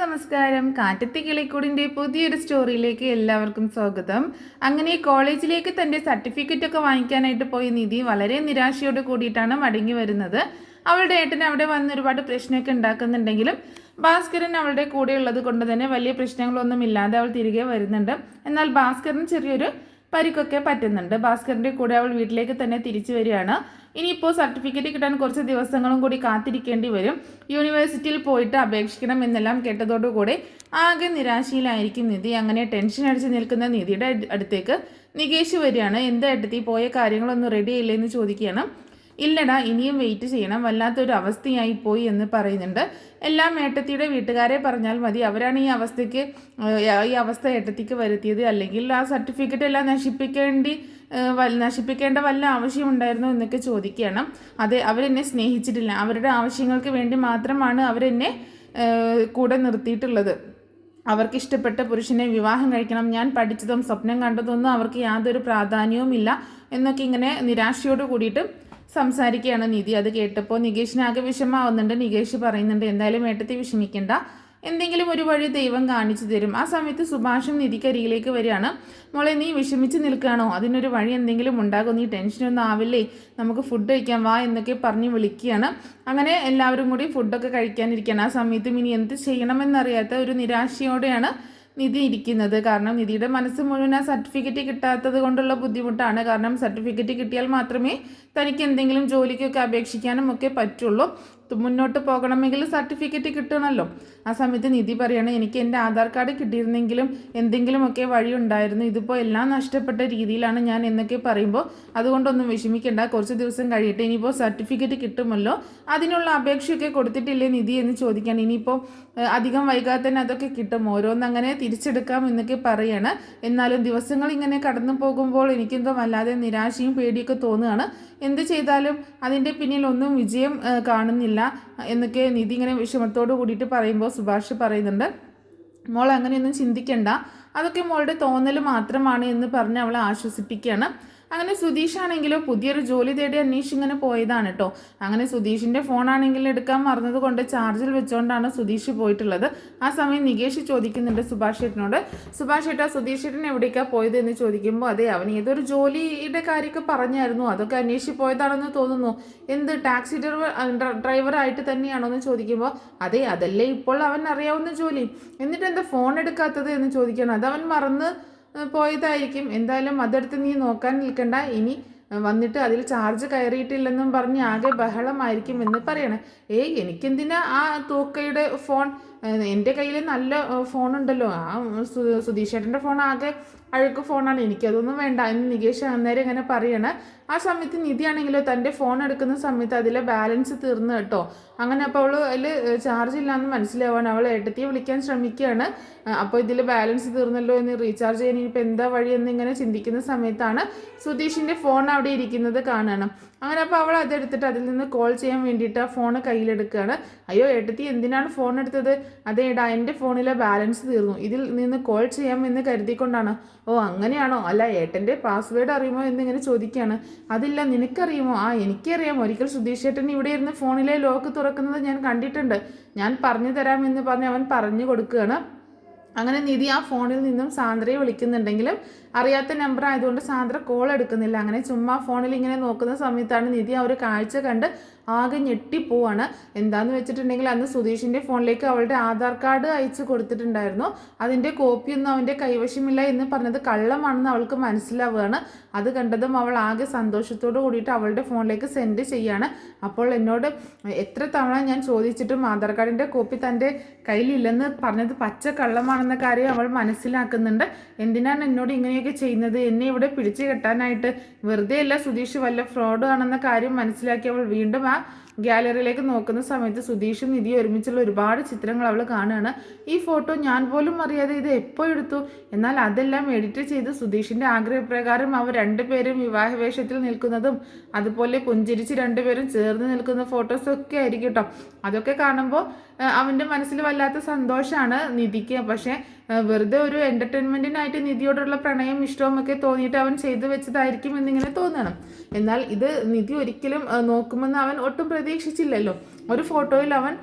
നമസ്കാരം. കാറ്റത്തി കിളിക്കൂടിന്റെ പുതിയൊരു സ്റ്റോറിയിലേക്ക് എല്ലാവർക്കും സ്വാഗതം. അങ്ങനെ കോളേജിലേക്ക് തന്റെ സർട്ടിഫിക്കറ്റ് ഒക്കെ വാങ്ങിക്കാനായിട്ട് പോയ നിധി വളരെ നിരാശയോട് കൂടിയിട്ടാണ് മടങ്ങി വരുന്നത്. അവളുടെ ഏട്ടൻ അവിടെ വന്ന് ഒരുപാട് പ്രശ്നമൊക്കെ ഉണ്ടാക്കുന്നുണ്ടെങ്കിലും ഭാസ്കരൻ അവളുടെ കൂടെ ഉള്ളത് കൊണ്ട് തന്നെ വലിയ പ്രശ്നങ്ങളൊന്നും ഇല്ലാതെ അവൾ തിരികെ വരുന്നുണ്ട്. എന്നാൽ ഭാസ്കരൻ ചെറിയൊരു പരിക്കൊക്കെ പറ്റുന്നുണ്ട്. ഭാസ്കറിന്റെ കൂടെ അവൾ വീട്ടിലേക്ക് തന്നെ തിരിച്ചു വരികയാണ്. ഇനിയിപ്പോൾ സർട്ടിഫിക്കറ്റ് കിട്ടാൻ കുറച്ച് ദിവസങ്ങളും കൂടി കാത്തിരിക്കേണ്ടി വരും. യൂണിവേഴ്സിറ്റിയിൽ പോയിട്ട് അപേക്ഷിക്കണം എന്നെല്ലാം കേട്ടതോടുകൂടി ആകെ നിരാശയിലായിരിക്കും നിധി. അങ്ങനെ ടെൻഷൻ അടിച്ച് നിൽക്കുന്ന നിധിയുടെ അടുത്തേക്ക് നികേഷ് വരികയാണ്. എന്താ ഏട്ടത്തി പോയ കാര്യങ്ങളൊന്നും റെഡി ആയില്ലേ എന്ന് ചോദിക്കുകയാണ്. ഇല്ലടാ ഇനിയും വെയിറ്റ് ചെയ്യണം. വല്ലാത്തൊരു അവസ്ഥയായി പോയി എന്ന് പറയുന്നുണ്ട്. എല്ലാം ഏട്ടത്തിയുടെ വീട്ടുകാരെ പറഞ്ഞാൽ മതി. അവരാണ് ഈ അവസ്ഥയ്ക്ക് ഈ അവസ്ഥ ഏട്ടത്തിക്ക് വരുത്തിയത്. അല്ലെങ്കിൽ ആ സർട്ടിഫിക്കറ്റ് എല്ലാം നശിപ്പിക്കേണ്ടി നശിപ്പിക്കേണ്ട വല്ല ആവശ്യമുണ്ടായിരുന്നു എന്നൊക്കെ ചോദിക്കുകയാണ് അതെ അവരെന്നെ സ്നേഹിച്ചിട്ടില്ല. അവരുടെ ആവശ്യങ്ങൾക്ക് വേണ്ടി മാത്രമാണ് അവരെന്നെ കൂടെ നിർത്തിയിട്ടുള്ളത്. അവർക്ക് ഇഷ്ടപ്പെട്ട പുരുഷനെ വിവാഹം കഴിക്കണം. ഞാൻ പഠിച്ചതും സ്വപ്നം കണ്ടതൊന്നും അവർക്ക് യാതൊരു പ്രാധാന്യവുമില്ല എന്നൊക്കെ ഇങ്ങനെ നിരാശയോട് കൂടിയിട്ട് സംസാരിക്കുകയാണ് നിധി. അത് കേട്ടപ്പോൾ നികേഷിനാകെ വിഷമാവുന്നുണ്ട് നികേഷ് പറയുന്നുണ്ട് എന്തായാലും ഏട്ടത്തി വിഷമിക്കേണ്ട. എന്തെങ്കിലും ഒരു വഴി ദൈവം കാണിച്ചു തരും. ആ സമയത്ത് സുഭാഷും നിധിക്കരികിലേക്ക് വരികയാണ്. മോളെ നീ വിഷമിച്ച് നിൽക്കുകയാണോ? അതിനൊരു വഴി എന്തെങ്കിലും ഉണ്ടാകും നീ ടെൻഷനൊന്നും ആവില്ലേ? നമുക്ക് ഫുഡ് കഴിക്കാം വാ എന്നൊക്കെ പറഞ്ഞ് വിളിക്കുകയാണ്. അങ്ങനെ എല്ലാവരും കൂടി ഫുഡൊക്കെ കഴിക്കാനിരിക്കുകയാണ്. ആ സമയത്തും ഇനി എന്ത് ചെയ്യണമെന്നറിയാത്ത ഒരു നിരാശയോടെയാണ് നിധി ഇരിക്കുന്നത്. കാരണം നിധിയുടെ മനസ്സ് മുഴുവൻ ആ സർട്ടിഫിക്കറ്റ് കിട്ടാത്തത് കൊണ്ടുള്ള ബുദ്ധിമുട്ടാണ്. കാരണം സർട്ടിഫിക്കറ്റ് കിട്ടിയാൽ മാത്രമേ തനിക്ക് എന്തെങ്കിലും ജോലിക്കൊക്കെ അപേക്ഷിക്കാനും ഒക്കെ പറ്റുള്ളൂ. മുന്നോട്ട് പോകണമെങ്കിൽ സർട്ടിഫിക്കറ്റ് കിട്ടണമല്ലോ ആ സമയത്ത് നിധി പറയണം എനിക്ക് എന്റെ ആധാർ കാർഡ് കിട്ടിയിരുന്നെങ്കിലും എന്തെങ്കിലുമൊക്കെ വഴി ഉണ്ടായിരുന്നു. ഇതിപ്പോൾ എല്ലാം നഷ്ടപ്പെട്ട രീതിയിലാണ് ഞാൻ എന്നൊക്കെ പറയുമ്പോൾ അതുകൊണ്ടൊന്നും വിഷമിക്കേണ്ട. കുറച്ച് ദിവസം കഴിയട്ടെ ഇനിയിപ്പോൾ സർട്ടിഫിക്കറ്റ് കിട്ടുമല്ലോ. അതിനുള്ള അപേക്ഷയൊക്കെ കൊടുത്തിട്ടില്ലേ നിധി എന്ന് ചോദിക്കാൻ ഇനിയിപ്പോൾ അധികം വൈകാതെ തന്നെ അതൊക്കെ കിട്ടും. ഓരോന്നങ്ങനെ തിരിച്ചെടുക്കാം എന്നൊക്കെ പറയാണ്. എന്നാലും ദിവസങ്ങൾ ഇങ്ങനെ കടന്നു പോകുമ്പോൾ എനിക്കെന്തോ വല്ലാതെ നിരാശയും പേടിയൊക്കെ തോന്നുകയാണ്. എന്ത് ചെയ്താലും അതിന്റെ പിന്നിൽ ഒന്നും വിജയം കാണുന്നില്ല എന്നൊക്കെ നിധി ഇങ്ങനെ വിഷമത്തോട് കൂടിയിട്ട് പറയുമ്പോൾ സുഭാഷ് പറയുന്നുണ്ട്. മോൾ അങ്ങനെയൊന്നും ചിന്തിക്കണ്ട. അതൊക്കെ മോളുടെ തോന്നൽ മാത്രമാണ് എന്ന് പറഞ്ഞ് അവളെ ആശ്വസിപ്പിക്കുകയാണ്. അങ്ങനെ സുധീഷ് ആണെങ്കിലോ പുതിയൊരു ജോലി തേടി അന്വേഷിച്ച് ഇങ്ങനെ പോയതാണ് കേട്ടോ അങ്ങനെ സുധീഷിന്റെ ഫോണാണെങ്കിൽ എടുക്കാൻ മറന്നത് കൊണ്ട് ചാർജിൽ വെച്ചുകൊണ്ടാണ് സുധീഷ് പോയിട്ടുള്ളത്. ആ സമയം നികേഷ് ചോദിക്കുന്നുണ്ട് സുഭാഷ് ചേട്ടനോട് സുഭാഷ് ചേട്ടാ സുധീഷ് ചേട്ടൻ എവിടേക്കാണ് പോയത്? എന്ന് ചോദിക്കുമ്പോൾ അതെ അവൻ ഏതൊരു ജോലിയുടെ കാര്യമൊക്കെ പറഞ്ഞായിരുന്നു. അതൊക്കെ അന്വേഷിച്ച് പോയതാണെന്ന് തോന്നുന്നു. എന്ത് ടാക്സി ഡ്രൈവർ ഡ്രൈവറായിട്ട് തന്നെയാണോ? എന്ന് ചോദിക്കുമ്പോൾ അതെ അതല്ലേ ഇപ്പോൾ അവൻ അറിയാവുന്ന ജോലി. എന്നിട്ട് എന്താ ഫോൺ എടുക്കാത്തത്? എന്ന് ചോദിക്കണം അതവൻ മറന്ന് പോയതായിരിക്കും. എന്തായാലും അതെടുത്ത് നീ നോക്കാൻ നിൽക്കണ്ട. ഇനി വന്നിട്ട് അതിൽ ചാർജ് കയറിയിട്ടില്ലെന്നും പറഞ്ഞ് ആകെ ബഹളമായിരിക്കും എന്ന് പറയണേ. ഏയ് എനിക്കെന്തിനാ ആ തൂക്കയുടെ ഫോൺ എന്റെ കയ്യിൽ നല്ല ഫോണുണ്ടല്ലോ. ആ സുധീഷേട്ടന്റെ ഫോൺ ആകെ അഴുക്ക് ഫോണാണ്. എനിക്കതൊന്നും വേണ്ട. എന്ന് നികേഷ് അന്നേരം ഇങ്ങനെ പറയണേ ആ സമയത്ത് നിധി നിധിയാണെങ്കിലോ തന്റെ ഫോൺ എടുക്കുന്ന സമയത്ത് അതിലെ ബാലൻസ് തീർന്നു കേട്ടോ. അങ്ങനെ അപ്പോൾ അവൾ അതിൽ ചാർജ് ഇല്ലാന്ന് മനസ്സിലാവാണ്. അവൾ ഏട്ടത്തിയെ വിളിക്കാൻ ശ്രമിക്കുകയാണ് അപ്പോൾ ഇതിൽ ബാലൻസ് തീർന്നല്ലോ എന്ന് റീചാർജ് ചെയ്യാൻ ഇനിയിപ്പോൾ എന്താ വഴി എന്ന് ഇങ്ങനെ ചിന്തിക്കുന്ന സമയത്താണ് സുധീഷിന്റെ ഫോൺ അവിടെ ഇരിക്കുന്നത് കാണണം. അങ്ങനെ അപ്പോൾ അവൾ അതെടുത്തിട്ട് അതിൽ നിന്ന് കോൾ ചെയ്യാൻ വേണ്ടിയിട്ട് ആ ഫോൺ കയ്യിലെടുക്കുകയാണ്. അയ്യോ ഏട്ടത്തി എന്തിനാണ് ഫോൺ എടുത്തത്? അതേടാ എന്റെ ഫോണിലെ ബാലൻസ് തീർന്നു. ഇതിൽ നിന്ന് കോൾ ചെയ്യാം ചെയ്യാമെന്ന് കരുതിക്കൊണ്ടാണ്. ഓ അങ്ങനെയാണോ? അല്ല ഏട്ടന്റെ പാസ്വേഡ് അറിയുമോ എന്നിങ്ങനെ ചോദിക്കുകയാണ്. അതില്ല നിനക്കറിയുമോ? ആ എനിക്കറിയാം. ഒരിക്കൽ സുധീഷ് ഏട്ടൻ ഇവിടെ ഇരുന്ന് ഫോണിലെ ലോക്ക് തുറക്കുന്നത് ഞാൻ കണ്ടിട്ടുണ്ട്. ഞാൻ പറഞ്ഞു തരാമെന്ന് പറഞ്ഞ് അവൻ പറഞ്ഞു കൊടുക്കുകയാണ്. അങ്ങനെ നിധി ആ ഫോണിൽ നിന്നും സാന്ദ്രയെ വിളിക്കുന്നുണ്ടെങ്കിലും അറിയാത്ത നമ്പർ ആയതുകൊണ്ട് സാന്ദ്ര കോൾ എടുക്കുന്നില്ല. അങ്ങനെ ചുമ്മാ ഫോണിൽ ഇങ്ങനെ നോക്കുന്ന സമയത്താണ് നിധി ആ ഒരു കാഴ്ച കണ്ട് ആകെ ഞെട്ടിപ്പോവാണ്. എന്താന്ന് വെച്ചിട്ടുണ്ടെങ്കിൽ അന്ന് സുധീഷിന്റെ ഫോണിലേക്ക് അവളുടെ ആധാർ കാർഡ് അയച്ചു കൊടുത്തിട്ടുണ്ടായിരുന്നു. അതിന്റെ കോപ്പിയൊന്നും അവന്റെ കൈവശമില്ല എന്ന് പറഞ്ഞത് കള്ളമാണെന്ന് അവൾക്ക് മനസ്സിലാവുകയാണ്. അത് കണ്ടതും അവൾ ആകെ സന്തോഷത്തോട് കൂടിയിട്ട് അവളുടെ ഫോണിലേക്ക് സെൻഡ് ചെയ്യാണ്. അപ്പോൾ എന്നോട് എത്ര തവണ ഞാൻ ചോദിച്ചിട്ടും ആധാർ കാർഡിന്റെ കോപ്പി തന്റെ കയ്യിലില്ലെന്ന് പറഞ്ഞത് പച്ച കള്ളമാണെന്ന കാര്യം അവൾ മനസ്സിലാക്കുന്നുണ്ട്. എന്തിനാണ് എന്നോട് ഇങ്ങനെയൊക്കെ ചെയ്യുന്നത്? എന്നെ ഇവിടെ പിടിച്ചു കെട്ടാനായിട്ട് വെറുതെ അല്ല സുധീഷ് വല്ല ഫ്രോഡ് ആണെന്ന കാര്യം മനസ്സിലാക്കി അവൾ വീണ്ടും ആ ഗ്യാലറിയിലേക്ക് നോക്കുന്ന സമയത്ത് സുധീഷും നിധി ഒരുമിച്ചുള്ള ഒരുപാട് ചിത്രങ്ങൾ അവൾ കാണുകയാണ്. ഈ ഫോട്ടോ ഞാൻ പോലും അറിയാതെ ഇത് എപ്പോൾ എടുത്തു? എന്നാൽ അതെല്ലാം എഡിറ്റ് ചെയ്ത് സുധീഷിന്റെ ആഗ്രഹപ്രകാരം അവർ രണ്ടുപേരും വിവാഹവേഷത്തിൽ നിൽക്കുന്നതും അതുപോലെ പുഞ്ചിരിച്ച് രണ്ടുപേരും ചേർന്ന് നിൽക്കുന്ന ഫോട്ടോസൊക്കെ ആയിരിക്കും കേട്ടോ. അതൊക്കെ കാണുമ്പോൾ അവന്റെ മനസ്സിൽ വല്ലാത്ത സന്തോഷമാണ് നിധിക്ക്. പക്ഷേ വെറുതെ ഒരു എന്റർടൈൻമെന്റിനായിട്ട് നിധിയോടുള്ള പ്രണയം ഇഷ്ടവും ഒക്കെ തോന്നിയിട്ട് അവൻ ചെയ്തു വെച്ചതായിരിക്കും എന്നിങ്ങനെ തോന്നണം. എന്നാൽ ഇത് നിധി ഒരിക്കലും നോക്കുമെന്ന് അവൻ ഒട്ടും പ്രതീക്ഷിച്ചില്ലല്ലോ. ഒരു ഫോട്ടോയിൽ അവൻ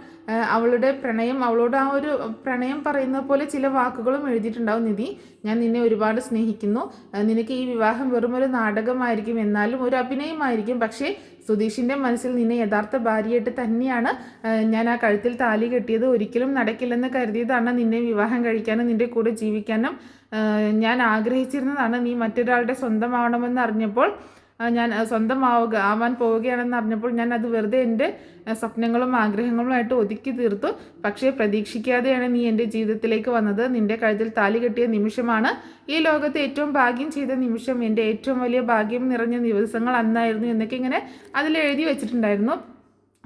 അവളുടെ പ്രണയം അവളോട് ആ ഒരു പ്രണയം പറയുന്ന പോലെ ചില വാക്കുകളും എഴുതിയിട്ടുണ്ടാവും. നിധി ഞാൻ നിന്നെ ഒരുപാട് സ്നേഹിക്കുന്നു. നിനക്ക് ഈ വിവാഹം വെറുമൊരു നാടകമായിരിക്കും എന്നാലും ഒരു അഭിനയമായിരിക്കും. പക്ഷേ സുധീഷിന്റെ മനസ്സിൽ നിന്നെ യഥാർത്ഥ ഭാര്യയായിട്ട് തന്നെയാണ് ഞാൻ ആ കഴുത്തിൽ താലി കെട്ടിയത് ഒരിക്കലും നടക്കില്ലെന്ന് കരുതിയതാണ് നിന്നെ വിവാഹം കഴിക്കാനും നിന്റെ കൂടെ ജീവിക്കാനും. ഞാൻ ആഗ്രഹിച്ചിരുന്നതാണ് നീ മറ്റൊരാളുടെ സ്വന്തമാവണമെന്ന് അറിഞ്ഞപ്പോൾ ഞാൻ സ്വന്തമാവുക ആവാൻ പോവുകയാണെന്ന് അറിഞ്ഞപ്പോൾ ഞാൻ അത് വെറുതെ എന്റെ സ്വപ്നങ്ങളും ആഗ്രഹങ്ങളുമായിട്ട് ഒതുക്കി തീർത്തു. പക്ഷേ പ്രതീക്ഷിക്കാതെയാണ് നീ എന്റെ ജീവിതത്തിലേക്ക് വന്നത്. നിന്റെ കഴുത്തിൽ താലി കെട്ടിയ നിമിഷമാണ് ഈ ലോകത്ത് ഏറ്റവും ഭാഗ്യം ചെയ്ത നിമിഷം. എന്റെ ഏറ്റവും വലിയ ഭാഗ്യം നിറഞ്ഞ ദിവസങ്ങൾ അന്നായിരുന്നു എന്നൊക്കെ ഇങ്ങനെ അതിൽ എഴുതി വെച്ചിട്ടുണ്ടായിരുന്നു.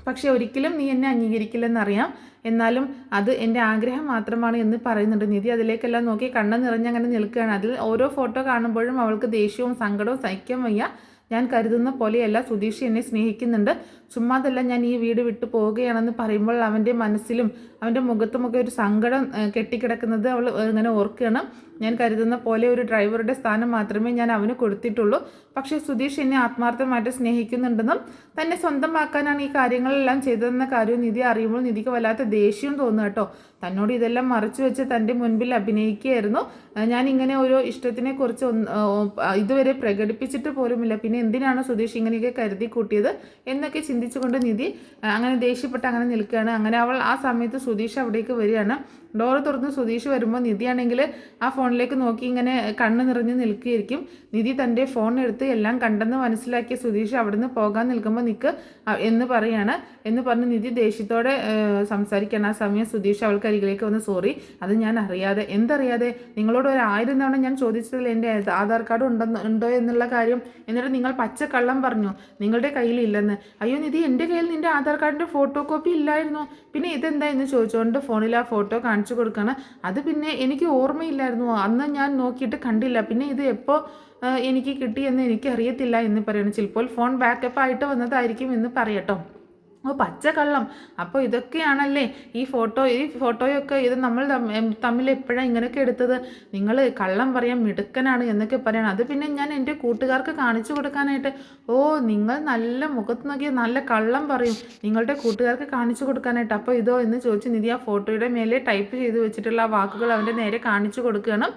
പക്ഷേ ഒരിക്കലും നീ എന്നെ അംഗീകരിക്കില്ലെന്നറിയാം. എന്നാലും അത് എന്റെ ആഗ്രഹം മാത്രമാണ് എന്ന് പറയുന്നുണ്ട് നിധി. അതിലേക്കെല്ലാം നോക്കി കണ്ണ് നിറഞ്ഞങ്ങനെ നിൽക്കുകയാണ്. അതിൽ ഓരോ ഫോട്ടോ കാണുമ്പോഴും അവൾക്ക് ദേഷ്യവും സങ്കടവും സഹിക്കാൻ വയ്യ. ഞാൻ കരുതുന്ന പോലെയല്ല സുധീഷ് എന്നെ സ്നേഹിക്കുന്നുണ്ട്. ചുമ്മാതല്ല ഞാൻ ഈ വീട് വിട്ടു പോവുകയാണെന്ന് പറയുമ്പോൾ അവന്റെ മനസ്സിലും അവന്റെ മുഖത്തുമൊക്കെ ഒരു സങ്കടം കെട്ടിക്കിടക്കുന്നത് അവൾ ഇങ്ങനെ ഓർക്കുകയാണ്. ഞാൻ കരുതുന്ന പോലെ ഒരു ഡ്രൈവറുടെ സ്ഥാനം മാത്രമേ ഞാൻ അവന് കൊടുത്തിട്ടുള്ളൂ. പക്ഷേ സുധീഷ് എന്നെ ആത്മാർത്ഥമായിട്ട് സ്നേഹിക്കുന്നുണ്ടെന്നും തന്നെ സ്വന്തമാക്കാനാണ് ഈ കാര്യങ്ങളെല്ലാം ചെയ്തതെന്ന കാര്യവും നിധി അറിയുമ്പോൾ നിധിക്ക് വല്ലാത്ത ദേഷ്യം തോന്നുക കേട്ടോ. തന്നോട് ഇതെല്ലാം മറച്ചു വെച്ച് തന്റെ മുൻപിൽ അഭിനയിക്കുകയായിരുന്നു. ഞാൻ ഇങ്ങനെ ഒരു ഇഷ്ടത്തിനെ കുറിച്ച് ഇതുവരെ പ്രകടിപ്പിച്ചിട്ട് പോലുമില്ല. പിന്നെ എന്തിനാണ് സുധീഷ് ഇങ്ങനെയൊക്കെ കരുതി കൂട്ടിയത് എന്നൊക്കെ ചിന്തിച്ചുകൊണ്ട് നിധി അങ്ങനെ ദേഷ്യപ്പെട്ട് അങ്ങനെ നിൽക്കുകയാണ്. അങ്ങനെ അവൾ ആ സമയത്ത് സുധീഷ് അവിടേക്ക് വരികയാണ്. ഡോറ് തുറന്ന് സുധീഷ് വരുമ്പോൾ നിധിയാണെങ്കിൽ ആ ഫോണിലേക്ക് നോക്കി ഇങ്ങനെ കണ്ണ് നിറഞ്ഞ് നിൽക്കുകയായിരിക്കും. നിധി തന്റെ ഫോൺ എടുത്ത് എല്ലാം കണ്ടെന്ന് മനസ്സിലാക്കിയ സുധീഷ് അവിടുന്ന് പോകാൻ നിൽക്കുമ്പോൾ നിൽക്ക് എന്ന് പറയാണ്. എന്ന് പറഞ്ഞ് നിധി ദേഷ്യത്തോടെ സംസാരിക്കണം ആ സമയം സുധീഷ് അവൾക്ക് അരികിലേക്ക് വന്ന് സോറി അത് ഞാൻ അറിയാതെ എന്തറിയാതെ? നിങ്ങളോട് ഒരു ആയിരം തവണ ഞാൻ ചോദിച്ചതിൽ എന്റെ ആധാർ കാർഡ് ഉണ്ടെന്ന് ഉണ്ടോ എന്നുള്ള കാര്യം എന്നിട്ട് നിങ്ങൾ പച്ചക്കള്ളം പറഞ്ഞു. നിങ്ങളുടെ കയ്യിൽ ഇല്ലെന്ന് അയ്യോ നിധി എന്റെ കയ്യിൽ നിന്റെ ആധാർ കാർഡിന്റെ ഫോട്ടോ കോപ്പി ഇല്ലായിരുന്നു. പിന്നെ ഇതെന്താ? എന്ന് ചോദിച്ചുകൊണ്ട് ഫോണിൽ ആ ഫോട്ടോ കാണിച്ചു കൊടുക്കുകയാണ്. അത് പിന്നെ എനിക്ക് ഓർമ്മയില്ലായിരുന്നു. അന്ന് ഞാൻ നോക്കിയിട്ട് കണ്ടില്ല. പിന്നെ ഇത് എപ്പോൾ എനിക്ക് കിട്ടിയെന്ന് എനിക്കറിയത്തില്ല എന്ന് പറയുന്നു ചിലപ്പോൾ ഫോൺ ബാക്കപ്പ് ആയിട്ട് വന്നതായിരിക്കും എന്ന് പറയട്ടോ. ഓ കള്ളം അപ്പോൾ ഇതൊക്കെയാണല്ലേ ഈ ഫോട്ടോ ഈ ഫോട്ടോയൊക്കെ ഇത് നമ്മൾ തമ്മിൽ എപ്പോഴാണ് ഇങ്ങനെയൊക്കെ എടുത്തത്? നിങ്ങൾ കള്ളം പറയാൻ മിടുക്കനാണ് എന്നൊക്കെ പറയണം. അത് പിന്നെ ഞാൻ എന്റെ കൂട്ടുകാർക്ക് കാണിച്ചു കൊടുക്കാനായിട്ട് ഓ നിങ്ങൾ നല്ല മുഖത്ത് നോക്കി നല്ല കള്ളം പറയും. നിങ്ങളുടെ കൂട്ടുകാർക്ക് കാണിച്ചു കൊടുക്കാനായിട്ട്. അപ്പോൾ ഇതോ എന്ന് ചോദിച്ചു നിധി ആ ഫോട്ടോയുടെ മേലെ ടൈപ്പ് ചെയ്ത് വെച്ചിട്ടുള്ള ആ വാക്കുകൾ അവന്റെ നേരെ കാണിച്ചു കൊടുക്കുകയാണ്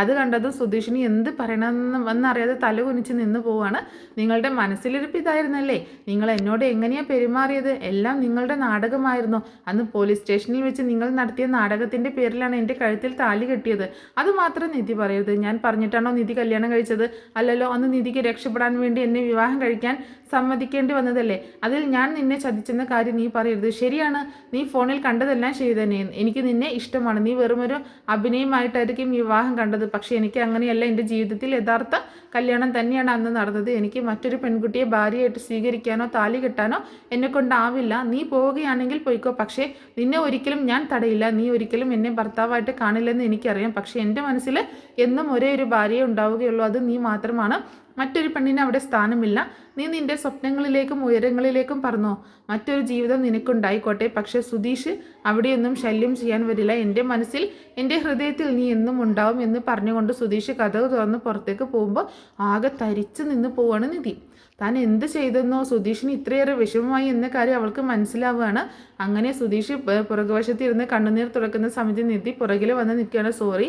അത് കണ്ടതും സുധീഷിന് എന്ത് പറയണമെന്ന് എന്നറിയാതെ തല കുനിച്ച് നിന്ന് പോവാണ്. നിങ്ങളുടെ മനസ്സിലിരിപ്പ് ഇതായിരുന്നല്ലേ? നിങ്ങൾ എന്നോട് എങ്ങനെയാണ് പെരുമാറിയത്? എല്ലാം നിങ്ങളുടെ നാടകമായിരുന്നു. അന്ന് പോലീസ് സ്റ്റേഷനിൽ വെച്ച് നിങ്ങൾ നടത്തിയ നാടകത്തിന്റെ പേരിലാണ് എന്റെ കഴുത്തിൽ താലി കെട്ടിയത്. അത് മാത്രം നിധി പറയരുത്. ഞാൻ പറഞ്ഞിട്ടാണോ നിധി കല്യാണം കഴിച്ചത്? അല്ലല്ലോ അന്ന് നിധിക്ക് രക്ഷപ്പെടാൻ വേണ്ടി എന്നെ വിവാഹം കഴിക്കാൻ സമ്മതിക്കേണ്ടി വന്നതല്ലേ? അതിൽ ഞാൻ നിന്നെ ചതിച്ചെന്ന കാര്യം നീ പറയരുത്. ശരിയാണ് നീ ഫോണിൽ കണ്ടതെല്ലാം ശരി തന്നെ. എനിക്ക് നിന്നെ ഇഷ്ടമാണ്. നീ വെറുമൊരു അഭിനയമായിട്ടായിരിക്കും വിവാഹം കണ്ടത്. പക്ഷേ എനിക്ക് അങ്ങനെയല്ല. എന്റെ ജീവിതത്തിൽ യഥാർത്ഥ കല്യാണം തന്നെയാണ് അന്ന് നടന്നത്. എനിക്ക് മറ്റൊരു പെൺകുട്ടിയെ ഭാര്യയായിട്ട് സ്വീകരിക്കാനോ താലി കെട്ടാനോ എന്നെ കൊണ്ടാവില്ല നീ പോവുകയാണെങ്കിൽ പോയിക്കോ. പക്ഷേ നിന്നെ ഒരിക്കലും ഞാൻ തടയില്ല. നീ ഒരിക്കലും എന്നെ ഭർത്താവായിട്ട് കാണില്ലെന്ന് എനിക്കറിയാം. പക്ഷേ എന്റെ മനസ്സിൽ എന്നും ഒരേ ഒരു ഭാര്യയെ ഉണ്ടാവുകയുള്ളൂ. അത് നീ മാത്രമാണ് മറ്റൊരു പെണ്ണിന് അവിടെ സ്ഥാനമില്ല. നീ നിന്റെ സ്വപ്നങ്ങളിലേക്കും ഉയരങ്ങളിലേക്കും പറഞ്ഞോ മറ്റൊരു ജീവിതം നിനക്കുണ്ടായിക്കോട്ടെ. പക്ഷേ സുധീഷ് അവിടെയൊന്നും ശല്യം ചെയ്യാൻ വരില്ല. എന്റെ മനസ്സിൽ എന്റെ ഹൃദയത്തിൽ നീ എന്നും ഉണ്ടാവും എന്ന് പറഞ്ഞുകൊണ്ട് സുധീഷ് കഥ തുറന്ന് പുറത്തേക്ക് പോകുമ്പോൾ ആകെ തരിച്ചു നിന്ന് പോവാണ് നിധി. താൻ എന്ത് ചെയ്തെന്നോ സുധീഷിന് ഇത്രയേറെ വിഷമമായി എന്ന കാര്യം അവൾക്ക് മനസ്സിലാവുകയാണ്. അങ്ങനെ സുധീഷ് പുറകുവശത്ത് ഇരുന്ന് കണ്ണുനീർ തുറക്കുന്ന സമയത്ത് നിർത്തി പുറകിൽ വന്ന് നിൽക്കുകയാണ്. സോറി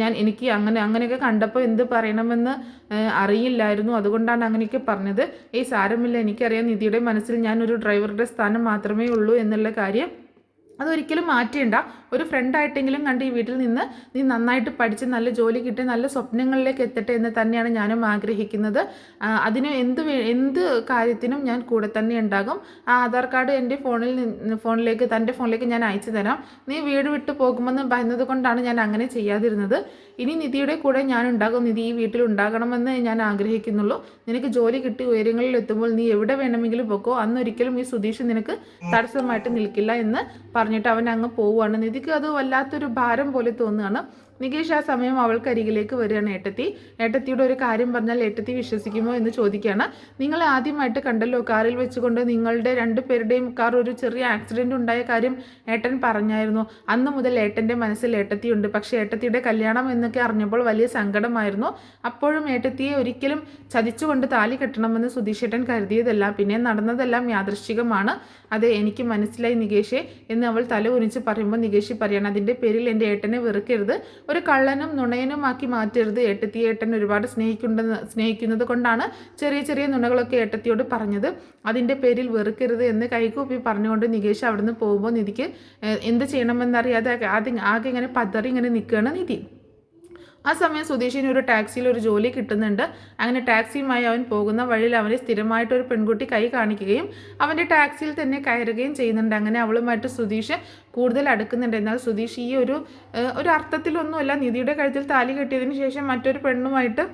ഞാൻ എനിക്ക് അങ്ങനെ അങ്ങനെയൊക്കെ കണ്ടപ്പോൾ എന്ത് പറയണമെന്ന് അറിയില്ലായിരുന്നു. അതുകൊണ്ടാണ് അങ്ങനെയൊക്കെ പറഞ്ഞത്. ഈ സാരമില്ല. എനിക്കറിയാം നിധിയുടെ മനസ്സിൽ ഞാൻ ഒരു ഡ്രൈവറുടെ സ്ഥാനം മാത്രമേ ഉള്ളൂ എന്നുള്ള കാര്യം. അതൊരിക്കലും മാറ്റേണ്ട. ഒരു ഫ്രണ്ടായിട്ടെങ്കിലും കണ്ട് ഈ വീട്ടിൽ നിന്ന് നീ നന്നായിട്ട് പഠിച്ച് നല്ല ജോലി കിട്ടി നല്ല സ്വപ്നങ്ങളിലേക്ക് എത്തട്ടെ എന്ന് തന്നെയാണ് ഞാനും ആഗ്രഹിക്കുന്നത്. അതിന് എന്ത് എന്ത് കാര്യത്തിനും ഞാൻ കൂടെ തന്നെ ഉണ്ടാകും. ആ ആധാർ കാർഡ് എന്റെ ഫോണിൽ ഫോണിലേക്ക് തന്റെ ഫോണിലേക്ക് ഞാൻ അയച്ചു തരാം. നീ വീട് വിട്ടു പോകുമെന്ന് ഭയന്നത് കൊണ്ടാണ് ഞാൻ അങ്ങനെ ചെയ്യാതിരുന്നത്. ഇനി നിധിയുടെ കൂടെ ഞാൻ ഉണ്ടാകും. നിധി ഈ വീട്ടിൽ ഉണ്ടാകണമെന്ന് ഞാൻ ആഗ്രഹിക്കുന്നുള്ളൂ. നിനക്ക് ജോലി കിട്ടി ഉയരങ്ങളിൽ എത്തുമ്പോൾ നീ എവിടെ വേണമെങ്കിലും പോക്കോ. അന്നൊരിക്കലും ഈ സുധീഷ് നിനക്ക് തടസ്സമായിട്ട് നിൽക്കില്ല എന്ന് പറഞ്ഞിട്ട് അവൻ അങ്ങ് പോവുകയാണ്. നിധിക്ക് അത് വല്ലാത്തൊരു ഭാരം പോലെ തോന്നുകയാണ്. നികേഷ് ആ സമയം അവൾക്കരികിലേക്ക് വരികയാണ് ഏട്ടത്തി. ഏട്ടത്തിയുടെ ഒരു കാര്യം പറഞ്ഞാൽ ഏട്ടത്തി വിശ്വസിക്കുമോ എന്ന് ചോദിക്കുകയാണ്. നിങ്ങൾ ആദ്യമായിട്ട് കണ്ടല്ലോ കാറിൽ വെച്ചുകൊണ്ട് നിങ്ങളുടെ രണ്ടുപേരുടെയും കാർ ഒരു ചെറിയ ആക്സിഡന്റ് ഉണ്ടായ കാര്യം ഏട്ടൻ പറഞ്ഞായിരുന്നു. അന്ന് മുതൽ ഏട്ടന്റെ മനസ്സിൽ ഏട്ടത്തിയുണ്ട്. പക്ഷേ ഏട്ടത്തിയുടെ കല്യാണം എന്നൊക്കെ അറിഞ്ഞപ്പോൾ വലിയ സങ്കടമായിരുന്നു. അപ്പോഴും ഏട്ടത്തിയെ ഒരിക്കലും ചതിച്ചുകൊണ്ട് താലി കെട്ടണമെന്ന് സുധീഷേട്ടൻ കരുതിയതല്ല. പിന്നെ നടന്നതെല്ലാം യാദൃശ്ചികമാണ്. അത് എനിക്ക് മനസ്സിലായി നികേഷെ എന്ന് അവൾ തല ഉരിച്ച് പറയുമ്പോൾ നികേഷി പറയണം അതിന്റെ പേരിൽ എന്റെ ഏട്ടനെ വെറുക്കരുത്. ഒരു കള്ളനും നുണയനുമാക്കി മാറ്റരുത്. ഏട്ടത്തി ഏട്ടൻ ഒരുപാട് സ്നേഹിക്കുണ്ടെന്ന് സ്നേഹിക്കുന്നത് കൊണ്ടാണ് ചെറിയ ചെറിയ നുണകളൊക്കെ ഏട്ടത്തിയോട് പറഞ്ഞത്. അതിന്റെ പേരിൽ വെറുക്കരുത് എന്ന് കൈകൂപ്പി പറഞ്ഞുകൊണ്ട് നികേഷ് അവിടുന്ന് പോകുമ്പോൾ നിധിക്ക് എന്ത് ചെയ്യണമെന്നറിയാതെ ആകെ ഇങ്ങനെ പതറി ഇങ്ങനെ നിൽക്കുകയാണ് നിധി. ആ സമയം സുധീഷിന് ഒരു ടാക്സിയിൽ ഒരു ജോലി കിട്ടുന്നുണ്ട്. അങ്ങനെ ടാക്സിയുമായി അവൻ പോകുന്ന വഴിയിൽ അവനെ സ്ഥിരമായിട്ട് ഒരു പെൺകുട്ടി കൈ കാണിക്കുകയും അവന്റെ ടാക്സിയിൽ തന്നെ കയറുകയും ചെയ്യുന്നുണ്ട്. അങ്ങനെ അവളുമായിട്ട് സുധീഷ് കൂടുതൽ അടുക്കുന്നുണ്ട്. എന്നാൽ സുധീഷ് ഈ ഒരു ഒരു അർത്ഥത്തിലൊന്നുമല്ല. നിധിയുടെ കഴുത്തിൽ താലി കെട്ടിയതിന് ശേഷം മറ്റൊരു പെണ്ണുമായിട്ട്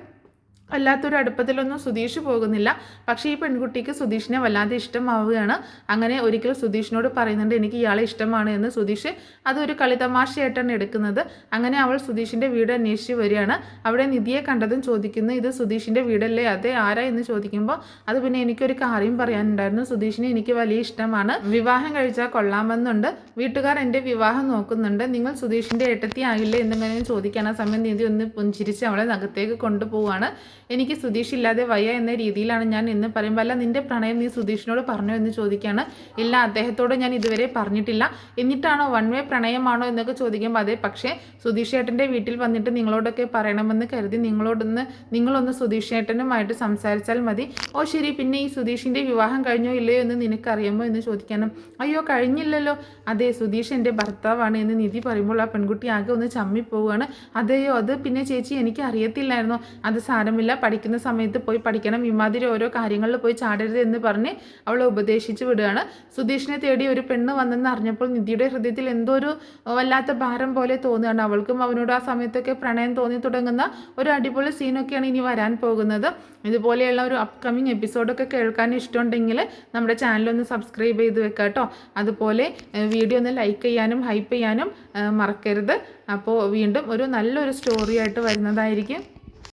വല്ലാത്തൊരു അടുപ്പത്തിലൊന്നും സുധീഷ് പോകുന്നില്ല. പക്ഷേ ഈ പെൺകുട്ടിക്ക് സുധീഷിനെ വല്ലാതെ ഇഷ്ടമാവുകയാണ്. അങ്ങനെ ഒരിക്കൽ സുധീഷിനോട് പറയുന്നുണ്ട് എനിക്ക് ഇയാളെ ഇഷ്ടമാണ് എന്ന് സുധീഷ് അതൊരു കളിതമാശയായിട്ടാണ് എടുക്കുന്നത്. അങ്ങനെ അവൾ സുധീഷിന്റെ വീട് അന്വേഷിച്ച് വരികയാണ്. അവിടെ നിധിയെ കണ്ടതും ചോദിക്കുന്നു ഇത് സുധീഷിന്റെ വീടല്ലേ? അതെ ആരാ? എന്ന് ചോദിക്കുമ്പോൾ അത് പിന്നെ എനിക്കൊരു കാര്യം പറയാനുണ്ടായിരുന്നു. സുധീഷിനെ എനിക്ക് വലിയ ഇഷ്ടമാണ്. വിവാഹം കഴിച്ചാൽ കൊള്ളാമെന്നുണ്ട്. വീട്ടുകാർ എന്റെ വിവാഹം നോക്കുന്നുണ്ട്. നിങ്ങൾ സുധീഷിന്റെ ഏട്ടത്തി ആയില്ലേ? എന്നിങ്ങനെ ചോദിക്കാൻ ആ സമയം നിധി ഒന്ന് പുഞ്ചിരിച്ച് അവളെ നഗത്തേക്ക് കൊണ്ടുപോവാണ്. എനിക്ക് സുധീഷ് ഇല്ലാതെ വയ്യ എന്ന രീതിയിലാണ് ഞാൻ ഇന്ന് പറയുമ്പോൾ അല്ല നിന്റെ പ്രണയം നീ സുധീഷിനോട് പറഞ്ഞോ എന്ന് ചോദിക്കുകയാണ് ഇല്ല അദ്ദേഹത്തോട് ഞാൻ ഇതുവരെ പറഞ്ഞിട്ടില്ല. എന്നിട്ടാണോ വൺ വേ പ്രണയമാണോ എന്നൊക്കെ ചോദിക്കുമ്പോൾ അതെ പക്ഷേ സുധീഷ് ഏട്ടന്റെ വീട്ടിൽ വന്നിട്ട് നിങ്ങളോടൊക്കെ പറയണമെന്ന് കരുതി നിങ്ങളോടൊന്ന് നിങ്ങളൊന്ന് സുധീഷ് ഏട്ടനുമായിട്ട് സംസാരിച്ചാൽ മതി. ഓ ശരി പിന്നെ ഈ സുധീഷിന്റെ വിവാഹം കഴിഞ്ഞോ ഇല്ലയോ എന്ന് നിനക്കറിയാമോ എന്ന് ചോദിക്കാനും അയ്യോ കഴിഞ്ഞില്ലല്ലോ. അതെ സുധീഷ് എന്റെ ഭർത്താവാണ് എന്ന് നിധി പറയുമ്പോൾ ആ പെൺകുട്ടി ആകെ ഒന്ന് ചമ്മിപ്പോവുകയാണ് അതെയോ അത് പിന്നെ ചേച്ചി എനിക്ക് അറിയത്തില്ലായിരുന്നു അത് സാരമില്ല. പഠിക്കുന്ന സമയത്ത് പോയി പഠിക്കണം ഇമാതിരി ഓരോ കാര്യങ്ങളിൽ പോയി ചാടരുത് എന്ന് പറഞ്ഞ് അവളെ ഉപദേശിച്ച് വിടുകയാണ്. സുധീഷിനെ തേടി ഒരു പെണ്ണ് വന്നെന്ന് അറിഞ്ഞപ്പോൾ നിധിയുടെ ഹൃദയത്തിൽ എന്തോ ഒരു വല്ലാത്ത ഭാരം പോലെ തോന്നുകയാണ്. അവൾക്കും അവനോട് ആ സമയത്തൊക്കെ പ്രണയം തോന്നി തുടങ്ങുന്ന ഒരു അടിപൊളി സീനൊക്കെയാണ് ഇനി വരാൻ പോകുന്നത്. ഇതുപോലെയുള്ള ഒരു അപ്കമിങ് എപ്പിസോഡൊക്കെ കേൾക്കാൻ ഇഷ്ടമുണ്ടെങ്കിൽ നമ്മുടെ ചാനലൊന്ന് സബ്സ്ക്രൈബ് ചെയ്ത് വെക്കാം കേട്ടോ. അതുപോലെ വീഡിയോ ഒന്ന് ലൈക്ക് ചെയ്യാനും ഹൈപ്പ് ചെയ്യാനും മറക്കരുത്. അപ്പോൾ വീണ്ടും ഒരു നല്ലൊരു സ്റ്റോറിയായിട്ട് വരുന്നതായിരിക്കും.